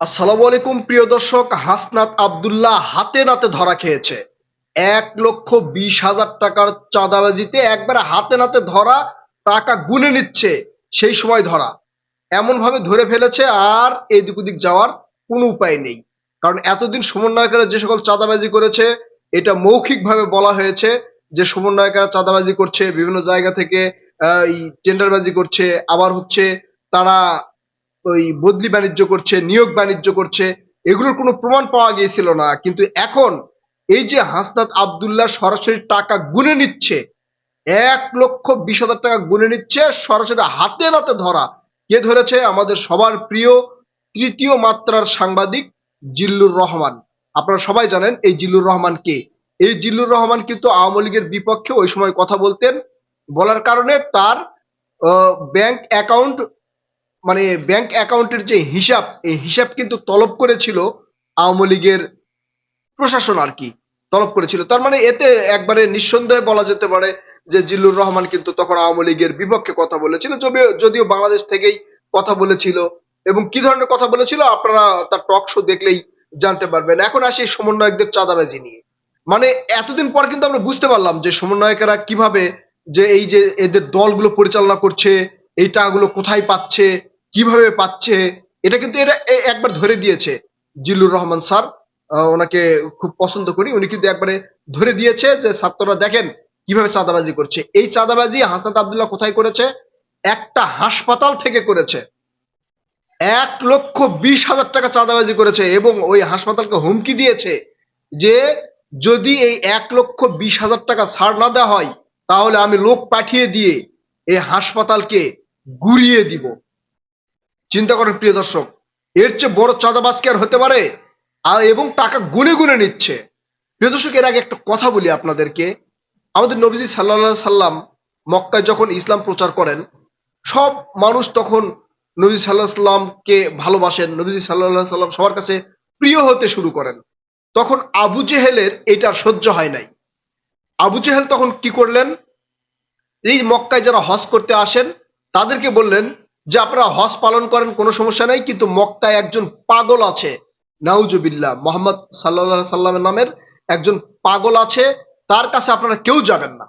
আসসালামু আলাইকুম, প্রিয় দর্শক। হাসনাত আবদুল্লাহ হাতে নাতে ধরা খেয়েছে। এক লক্ষ বিশ হাজার টাকার চাঁদাবাজিতে একবারে হাতে নাতে ধরা, টাকা গুনে নিচ্ছে সেই সময় ধরা। এমন ভাবে ধরে ফেলেছে আর এদিক ওদিক যাওয়ার কোনো উপায় নেই। কারণ এতদিন সমন্বয়কারা যে সকল চাঁদাবাজি করেছে, এটা মৌখিকভাবে বলা হয়েছে যে সমন্বয়কারা চাঁদাবাজি করছে, বিভিন্ন জায়গা থেকে টেন্ডারবাজি করছে, আবার হচ্ছে তারা ওই বদলি বাণিজ্য করছে, নিয়োগ বাণিজ্য করছে, এগুলোর কোনো প্রমাণ পাওয়া গিয়েছিল না। কিন্তু এখন এই যে হাসনাত আব্দুল্লাহ সরাসরি টাকা গুনে নিচ্ছে, এক লক্ষ বিশ হাজার টাকা গুনে নিচ্ছে, সরাসরি হাতে নাতে ধরা। কে ধরেছে? আমাদের সবার প্রিয় তৃতীয় মাত্রার সাংবাদিক জিল্লুর রহমান। আপনারা সবাই জানেন এই জিল্লুর রহমান কে। এই জিল্লুর রহমান কিন্তু আওয়ামী লীগের বিপক্ষে ওই সময় কথা বলতেন। বলার কারণে তার ব্যাংক অ্যাকাউন্ট মানে ব্যাংক অ্যাকাউন্টের যে হিসাব, এই হিসাব কিন্তু তলব করেছিল আওয়ামী লীগের প্রশাসন আর কি, তলব করেছিল। তার মানে এতে একবারে নিঃসন্দেহে বলা যেতে পারে যে জিল্লুর রহমান কিন্তু তখন আওয়ামী লীগের বিপক্ষে কথা বলেছিল, যদিও- বাংলাদেশ থেকেই কথা বলেছিল। এবং কি ধরনের কথা বলেছিল আপনারা তার টক শো দেখলেই জানতে পারবেন। এখন আসি সমন্বয়কদের চাঁদাবাজি নিয়ে। মানে এতদিন পর কিন্তু আমরা বুঝতে পারলাম যে সমন্বয়কেরা কীভাবে যে এই যে এদের দলগুলো পরিচালনা করছে, এই টাকাগুলো কোথায় পাচ্ছে কীভাবে পাচ্ছে, এটা কিন্তু এটা একবার ধরে দিয়েছে। জিল্লুর রহমান স্যার ওনাকে খুব পছন্দ করি। উনি কিন্তু একবারে ধরে দিয়েছে যে, ছাত্ররা দেখেন কীভাবে চাঁদাবাজি করছে। এই চাঁদাবাজি হাসনাত আবদুল্লাহ কোথায় করেছে? একটা হাসপাতাল থেকে করেছে। এক লক্ষ বিশ হাজার টাকা চাঁদাবাজি করেছে এবং ওই হাসপাতালকে হুমকি দিয়েছে যে, যদি এই এক লক্ষ বিশ হাজার টাকা ছাড় না দেওয়া হয়, তাহলে আমি লোক পাঠিয়ে দিয়ে এই হাসপাতালকে গুড়িয়ে দিব। চিন্তা করেন প্রিয় দর্শক, এর চেয়ে বড় চাঁদাবাজ কি আর হতে পারে? আর এবং টাকা গুনে গুনে নিচ্ছে। প্রিয় দর্শক, এর আগে একটা কথা বলি আপনাদেরকে। আমাদের নবীজি সাল্লাহ সাল্লাম মক্কায় যখন ইসলাম প্রচার করেন, সব মানুষ তখন নবী সাল্লাহ সাল্লামকে ভালোবাসেন। নবীজি সাল্লাহ সাল্লাম সবার কাছে প্রিয় হতে শুরু করেন। তখন আবু জেহেলের এটা সহ্য হয় নাই। আবু জেহেল তখন কি করলেন? এই মক্কায় যারা হজ করতে আসেন, তাদেরকে বললেন যে আপনারা হজ পালন করেন, কোনো সমস্যা নাই, কিন্তু মক্কায় একজন পাগল আছে। নাউজুবিল্লাহ, মোহাম্মদ সাল্লাহ সাল্লামের নামের একজন পাগল আছে, তার কাছে আপনারা কেউ যাবেন না।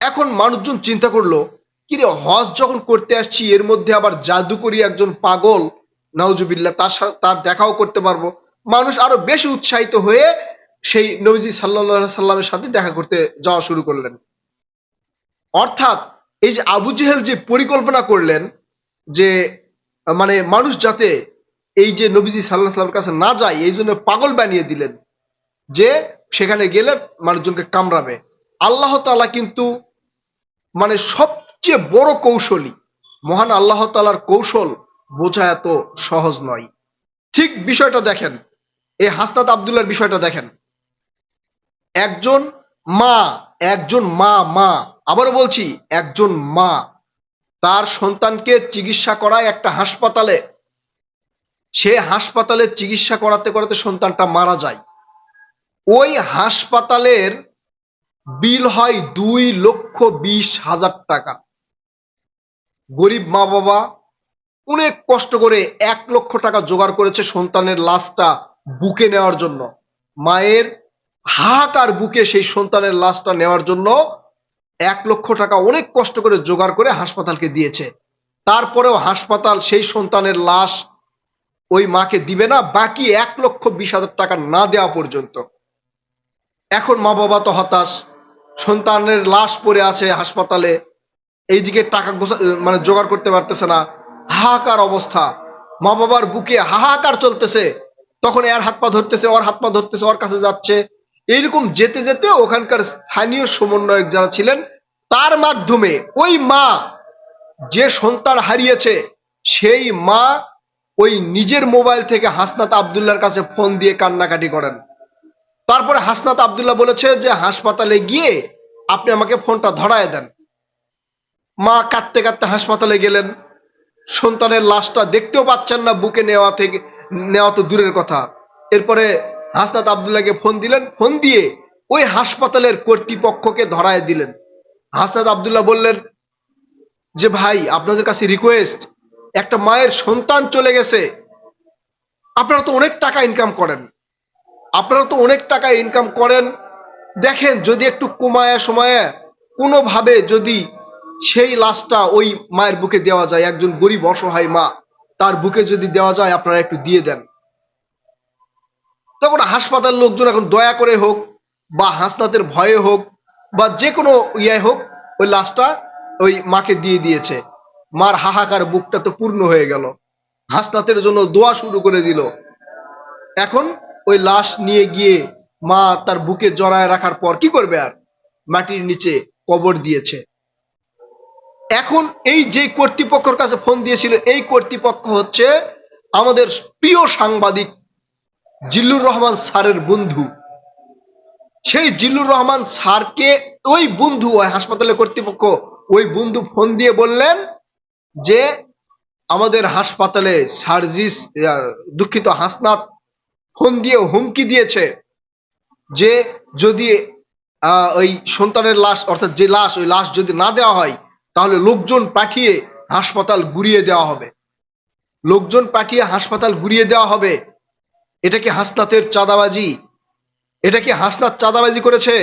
এখন মানুষজন চিন্তা করল, কিরে, হজ যখন করতে আসছি, এর মধ্যে আবার জাদুকরি একজন পাগল, নাউজুবিল্লাহ, তার সা- তার দেখাও করতে পারব। মানুষ আরও বেশি উৎসাহিত হয়ে সেই নবীজি সাল্লাহ সাল্লামের সাথে দেখা করতে যাওয়া শুরু করলেন। অর্থাৎ এই যে আবু জেহেল যে পরিকল্পনা করলেন যে মানে মানুষ যাতে এই যে নবীজি সাল্লাহ সাল্লামের কাছে না যায়, এই জন্য পাগল বানিয়ে দিলেন, যে সেখানে গেলে মানুষজনকে কামড়াবে। আল্লাহ তাআলা কিন্তু মানে সবচেয়ে বড় কৌশলী। মহান আল্লাহ তালার কৌশল বোঝা এত সহজ নয়। ঠিক বিষয়টা দেখেন। এই হাসনাত আব্দুল্লাহর বিষয়টা দেখেন। একজন মা একজন মা মা। আবারও বলছি, একজন মা। তার সন্তানকে চিকিৎসা করায় একটা হাসপাতালে। সে হাসপাতালে চিকিৎসা করাতে করাতে সন্তানটা মারা যায়। ওই হাসপাতালের বিল হয় দুই লক্ষ বিশ হাজার টাকা। গরিব মা বাবা অনেক কষ্ট করে এক লক্ষ টাকা জোগাড় করেছে সন্তানের লাশটা বুকে নেওয়ার জন্য। মায়ের হাহাকার বুকে সেই সন্তানের লাশটা নেওয়ার জন্য এক লক্ষ টাকা অনেক কষ্ট করে জোগাড় করে হাসপাতালকে দিয়েছে। তারপরেও হাসপাতাল সেই সন্তানের লাশ ওই মাকে দিবে না, বাকি এক লক্ষ বিশ হাজার টাকা না দেওয়া পর্যন্ত। এখন মা বাবা তো হতাশ, সন্তানের লাশ পড়ে আছে হাসপাতালে, এইদিকে টাকা মানে জোগাড় করতে পারতেছে না, হাহাকার অবস্থা। মা বাবার বুকে হাহাকার চলতেছে, তখন এর হাত পা ধরতেছে, ওর হাত পা ধরতেছে, ওর কাছে যাচ্ছে এইরকম যেতে যেতে ওখানকার স্থানীয় সমন্বয়ক যারা ছিলেন, তার মাধ্যমে ওই মা যে সন্তান হারিয়েছে, সেই মা ওই নিজের মোবাইল থেকে হাসনাত আবদুল্লার কাছে ফোন দিয়ে কান্নাকাটি করেন। তারপরে হাসনাত আবদুল্লাহ বলেছে যে, হাসপাতালে গিয়ে আপনি আমাকে ফোনটা ধরায় দেন। মা কাঁদতে কাঁদতে হাসপাতালে গেলেন। সন্তানের লাশটা দেখতেও পাচ্ছেন না, বুকে নেওয়া থেকে, নেওয়া তো দূরের কথা। এরপরে হাসনাত আবদুল্লাহকে ফোন দিলেন, ফোন দিয়ে ওই হাসপাতালের কর্তৃপক্ষকে ধরায় দিলেন। হাসনাত আবদুল্লাহ বললেন, যে ভাই, আপনাদের কাছে রিকোয়েস্ট একটা মায়ের সন্তান চলে গেছে। আপনারা তো অনেক টাকা ইনকাম করেন। আপনারা তো অনেক টাকা ইনকাম করেন। দেখেন, যদি একটু কমায়া সময়ে কোনোভাবে যদি সেই লাশটা ওই মায়ের বুকে দেওয়া যায়, একজন গরিব অসহায় মা, তার বুকে যদি দেওয়া যায়, আপনারা একটু দিয়ে দেন। তখন হাসপাতাল লোকজন এখন দয়া করে হোক বা হাসনাতের ভয়ে হোক বা যে কোনো ইয়ে হোক, ওই লাশটা ওই মাকে দিয়ে দিয়েছে। মার হাহাকার বুকটা তো পূর্ণ হয়ে গেল। হাসনাতের জন্য দোয়া শুরু করে দিল। এখন ওই লাশ নিয়ে গিয়ে মা তার বুকে জড়ায় রাখার পর কি করবে আর? মাটির নিচে কবর দিয়েছে। এখন এই যে কর্তৃপক্ষের কাছে ফোন দিয়েছিল, এই কর্তৃপক্ষ হচ্ছে আমাদের প্রিয় সাংবাদিক জিল্লুর রহমান স্যারের বন্ধু। সেই জিল্লুর রহমান স্যারকে ওই বন্ধু, ওই হাসপাতালের কর্তৃপক্ষ ওই বন্ধু ফোন দিয়ে বললেন যে, আমাদের হাসপাতালে সার্জিস দুঃখিত, হাসনাত ফোন দিয়ে হুমকি দিয়েছে যে, যদি ওই সন্তানের লাশ, অর্থাৎ যে লাশ, ওই লাশ যদি না দেওয়া হয়, তাহলে লোকজন পাঠিয়ে হাসপাতাল গুড়িয়ে দেওয়া হবে। লোকজন পাঠিয়ে হাসপাতাল গুড়িয়ে দেওয়া হবে। এটা কি হাসনাতের চাঁদাবাজি? এটা কি হাসনাত চাঁদাবাজি করেছে?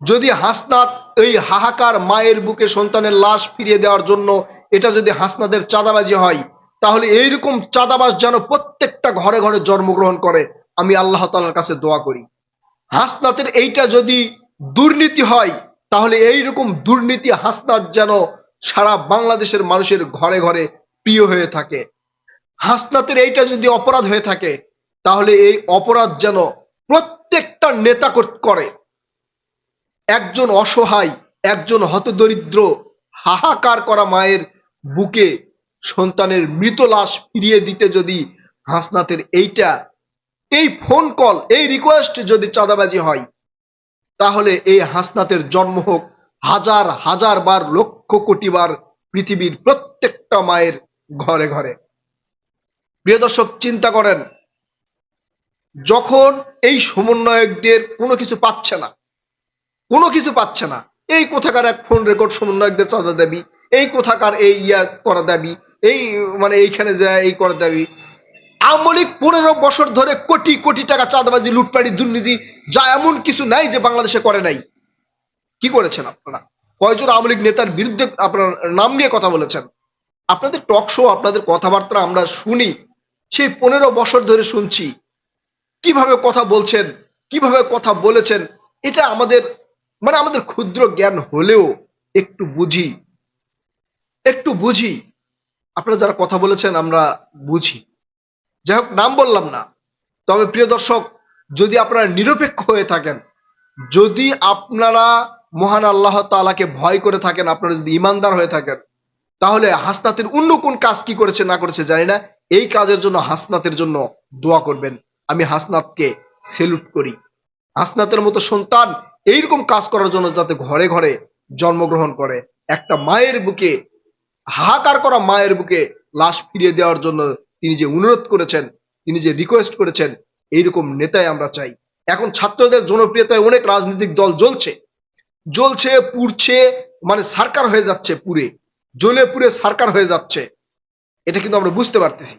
যদি হাসনাত এই হাহাকার মায়ের বুকে সন্তানের লাশ ফিরিয়ে দেওয়ার জন্য এটা যদি হাসনাদের চাঁদাবাজি হয়, তাহলে এইরকম চাঁদাবাজ যেন প্রত্যেকটা ঘরে ঘরে জন্মগ্রহণ করে, আমি আল্লাহ তালার কাছে দোয়া করি। হাসনাতের এইটা যদি দুর্নীতি হয়, তাহলে এইরকম দুর্নীতি হাসনাত যেন সারা বাংলাদেশের মানুষের ঘরে ঘরে প্রিয় হয়ে থাকে। হাসনাতের এইটা যদি অপরাধ হয়ে থাকে তাহলে এই অপরাধ যেন প্রত্যেকটা নেতা করে একজন অসহায়, একজন হতদরিদ্র, হাহাকার করা মায়ের বুকে সন্তানের মৃত লাশ ফিরিয়ে দিতে যদি হাসনাতের এইটা, এই ফোন কল এই রিকোয়েস্ট যদি চাঁদাবাজি হয়, তাহলে এই হাসনাতের জন্ম হোক হাজার হাজার বার, লক্ষ কোটি বার পৃথিবীর প্রত্যেকটা মায়ের ঘরে ঘরে। প্রিয় দর্শক, চিন্তা করেন যখন এই সমন্বয়কদের কোনো কিছু পাচ্ছে না, কোনো কিছু পাচ্ছে না, এই কোথাকার এক ফোন রেকর্ড সমন্বয়কদের চাঁদা দাবি, এই কোথাকার এই ইয়া করা দাবি, এই মানে এইখানে যায় এই করা দাবি, আওয়ামী লীগ পনেরো বছর ধরে কোটি কোটি টাকা চাঁদাবাজি, লুটপাটি, দুর্নীতি, যা এমন কিছু নাই যে বাংলাদেশে করে নাই। কি করেছেন আপনারা? কয়জন আওয়ামী নেতার বিরুদ্ধে আপনার নাম নিয়ে কথা বলেছেন? আপনাদের টক শো আপনাদের কথাবার্তা আমরা শুনি, সেই পনেরো বছর ধরে শুনছি। কীভাবে কথা বলছেন, কীভাবে কথা বলেছেন, এটা আমাদের মানে আমাদের ক্ষুদ্র জ্ঞান হলেও একটু বুঝি। একটু বুঝি। আপনারা যারা কথা বলেছেন, আমরা বুঝি। যাই হোক, নাম বললাম না। তবে প্রিয় দর্শক, যদি আপনারা নিরপেক্ষ হয়ে থাকেন, যদি আপনারা মহান আল্লাহ তাআলাকে ভয় করে থাকেন, আপনারা যদি ইমানদার হয়ে থাকেন, তাহলে হাসনাতের অন্য কোন কাজ কি করেছে, না করেছে জানি না। এই কাজের জন্য, হাসনাতের জন্য দোয়া করবেন। আমি হাসনাতকে সেলুট করি। হাসনাতের মতো সন্তান এইরকম কাজ করার জন্য যাতে ঘরে ঘরে জন্মগ্রহণ করে। একটা মায়ের বুকে, হাহাকার করা মায়ের বুকে লাশ ফিরিয়ে দেওয়ার জন্য তিনি যে অনুরোধ করেছেন, তিনি যে রিকোয়েস্ট করেছেন, এইরকম নেতাই আমরা চাই। এখন ছাত্রদের জনপ্রিয়তায় অনেক রাজনৈতিক দল জ্বলছে। জ্বলছে, পুড়ছে মানে সারকার হয়ে যাচ্ছে পুরে জ্বলে পুরে সারকার হয়ে যাচ্ছে। এটা কিন্তু আমরা বুঝতে পারতেছি।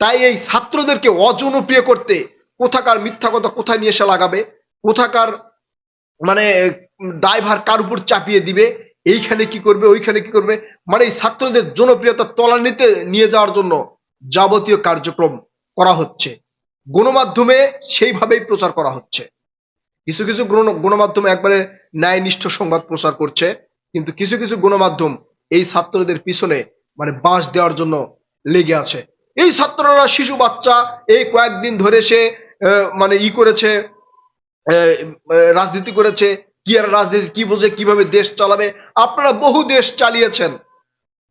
তাই এই ছাত্রদেরকে অজনপ্রিয় করতে কোথাকার মিথ্যা কথা কোথায় নিয়ে এসে লাগাবে? কোথাকার মানে দায়ভার কার উপর চাপিয়ে দিবে? এইখানে কি করবে, ওইখানে কি করবে? মানে এই ছাত্রদের জনপ্রিয়তা তলানিতে নিয়ে যাওয়ার জন্য যাবতীয় কার্যক্রম করা হচ্ছে। গণমাধ্যমে সেইভাবেই প্রচার করা হচ্ছে। কিছু কিছু গণ- গণমাধ্যম একবারে ন্যায়নিষ্ঠ সংবাদ প্রচার করছে, কিন্তু কিছু কিছু গণমাধ্যম এই ছাত্রদের পিছনে মানে বাঁশ দেওয়ার জন্য লেগে আছে। এই ছাত্ররা শিশু বাচ্চা এই কয়েকদিন ধরে সে মানে ই করেছে রাজনীতি করেছে, কি আর রাজনীতি, কি বোঝে, কীভাবে দেশ চালাবে। আপনারা বহু দেশ চালিয়েছেন।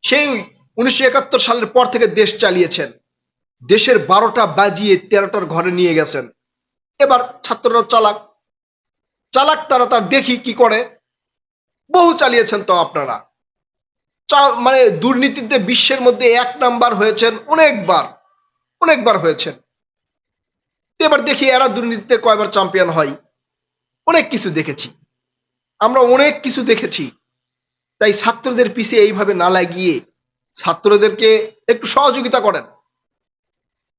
সেই উনিশশো একাত্তর সালের পর থেকে দেশ চালিয়েছেন। দেশের বারোটা বাজিয়ে তেরোটার ঘরে নিয়ে গেছেন। এবার ছাত্ররা চালাক। চালাক তারা তার দেখি কি করে। বহু চালিয়েছেন তো আপনারা। মানে দুর্নীতিতে বিশ্বের মধ্যে এক নাম্বার হয়েছেন অনেকবার অনেকবার হয়েছেন। এবার দেখি এরা দুর্নীতিতে কয়বার চ্যাম্পিয়ন হয়। অনেক কিছু দেখেছি। আমরা অনেক কিছু দেখেছি। তাই ছাত্রদের পিছে এইভাবে না লাগিয়ে ছাত্রদেরকে একটু সহযোগিতা করেন।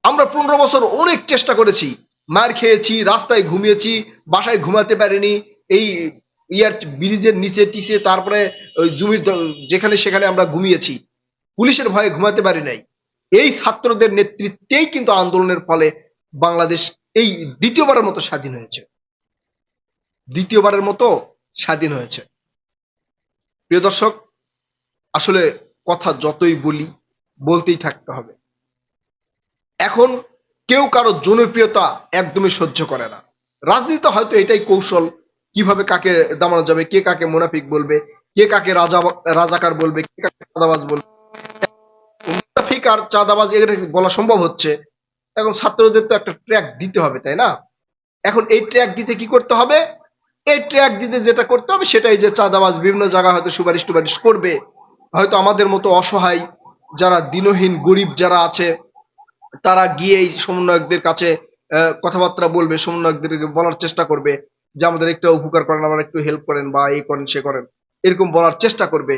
আমরা পনেরো বছর অনেক চেষ্টা করেছি। মার খেয়েছি, রাস্তায় ঘুমিয়েছি, বাসায় ঘুমাতে পারিনি, এই ইয়ার ব্রিজের নিচে টিচে তারপরে ওই জমির যেখানে সেখানে আমরা ঘুমিয়েছি। পুলিশের ভয়ে ঘুমাতে পারি নাই। এই ছাত্রদের নেতৃত্বেই কিন্তু আন্দোলনের ফলে বাংলাদেশ এই দ্বিতীয়বারের মতো স্বাধীন হয়েছে। দ্বিতীয়বারের মতো স্বাধীন হয়েছে। প্রিয় দর্শক, আসলে কথা যতই বলি, বলতেই থাকতে হবে। এখন কেউ কারও জনপ্রিয়তা একদমই সহ্য করে না। রাজনীতি হয়তো এটাই কৌশল, কীভাবে কাকে দামানো যাবে, কে কাকে মুনাফিক বলবে কে কাকে রাজা রাজাকার বলবে, কে কাকে চাঁদাবাজ বলবে? মুনাফিক আর চাঁদাবাজ এটা বলা সম্ভব হচ্ছে। এখন ছাত্রদের তো একটা ট্র্যাক দিতে হবে, তাই না? এখন এই ট্র্যাক দিতে কি করতে হবে? এই ট্র্যাক দিতে যেটা করতে হবে সেটাই যে চাঁদাবাজ বিভিন্ন জায়গায় হয়তো সুপারিশ টুপারিশ করবে। হয়তো আমাদের মতো অসহায় যারা দিনহীন গরিব যারা আছে, তারা গিয়ে এই সমন্বয়কদের কাছে কথাবার্তা বলবে, সমন্বয়কদেরকে বলার চেষ্টা করবে যে আমাদের একটু উপকার করেন আমার একটু হেল্প করেন বা এই করেন, সে করেন। এরকম বলার চেষ্টা করবে।